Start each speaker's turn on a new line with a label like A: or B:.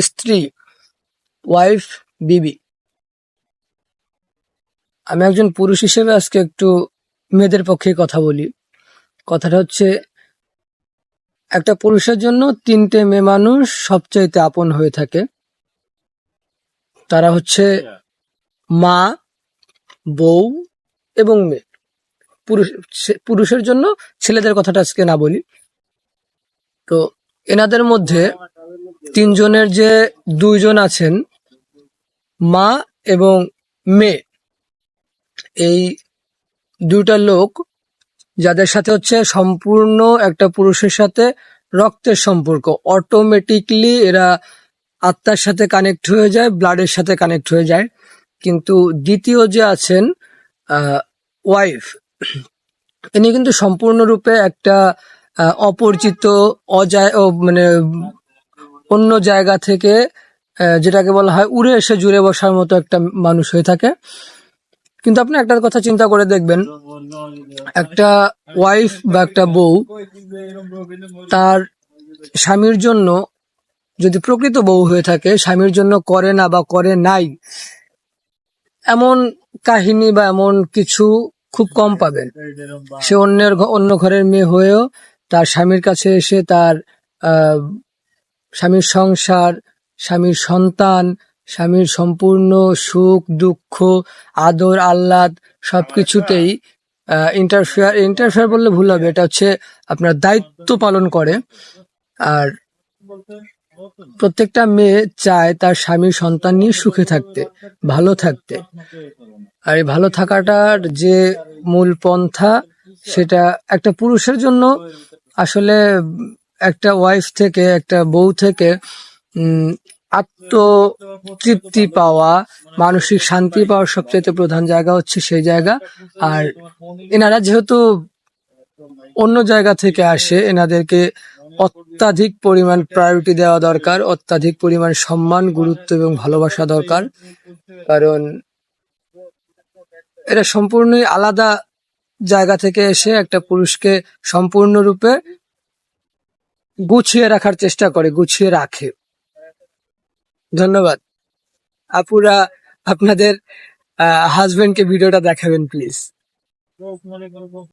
A: স্ত্রী ওয়াইফ বিবি। আমি একজন পুরুষ হিসেবে আজকে একটু মেয়েদের পক্ষে কথা বলি। কথাটা হচ্ছে, একটা পুরুষের জন্য তিনটে মেয়ে মানুষ সবচাইতে আপন হয়ে থাকে। তারা হচ্ছে মা, বউ এবং মেয়ে। পুরুষ পুরুষের জন্য ছেলেদের কথাটা আজকে না বলি। তো এনাদের মধ্যে তিনজনের যে দুইজন আছেন, মা এবং মেয়ে, এই দুইটা লোক যাদের সাথে হচ্ছে সম্পূর্ণ একটা পুরুষের সাথে রক্তের সম্পর্ক। অটোমেটিকলি এরা আত্মার সাথে কানেক্ট হয়ে যায় ব্লাডের সাথে কানেক্ট হয়ে যায়। কিন্তু দ্বিতীয় যে আছেন ওয়াইফ ইনি কিন্তু সম্পূর্ণরূপে একটা অপরিচিত, অজায় মানে অন্য জায়গা থেকে যেটাকে বলা হয় উড়ে এসে জুড়ে বসার মতো একটা মানুষ হয়ে থাকে। কিন্তু আপনি একটা কথা চিন্তা করে দেখবেন, একটা ওয়াইফ বা একটা বউ তার স্বামীর জন্য যদি প্রকৃত বউ হয়ে থাকে, স্বামীর জন্য করে না বা করে নাই, এমন কাহিনী বা এমন কিছু খুব কম পাবেন। সে অন্যের অন্য ঘরের মেয়ে হয়েও তার স্বামীর কাছে এসে তার স্বামীর সংসার, স্বামীর সন্তান, স্বামীর সম্পূর্ণ সুখ, দুঃখ, আদর, আহ্লাদ সবকিছুতেই ইন্টারফেয়ার ইন্টারফেয়ার বললে ভুল হবে। এটা হচ্ছে আপনার দায়িত্ব পালন করে। আর প্রত্যেকটা মেয়ে চায় তার স্বামীর সন্তান নিয়ে সুখে থাকতে, ভালো থাকতে। আর এই ভালো থাকাটার যে মূল পন্থা, সেটা একটা পুরুষের জন্য আসলে একটা ওয়াইফ থেকে, একটা বউ থেকে আত্মতৃপ্তি পাওয়া, মানসিক শান্তি পাওয়ার সবচেয়ে প্রধান জায়গা হচ্ছে সেই জায়গা। আর এনারা যেহেতু অন্য জায়গা থেকে আসে, এনাদেরকে অত্যাধিক পরিমাণ প্রায়োরিটি দেওয়া দরকার, অত্যাধিক পরিমাণ সম্মান, গুরুত্ব এবং ভালোবাসা দরকার। কারণ এরা সম্পূর্ণই আলাদা জায়গা থেকে এসে একটা পুরুষকে সম্পূর্ণরূপে গুছিয়ে রাখার চেষ্টা করে, গুছিয়ে রাখে। ধন্যবাদ। আপুরা, আপনাদের হাজবেন্ডকে ভিডিওটা দেখাবেন প্লিজ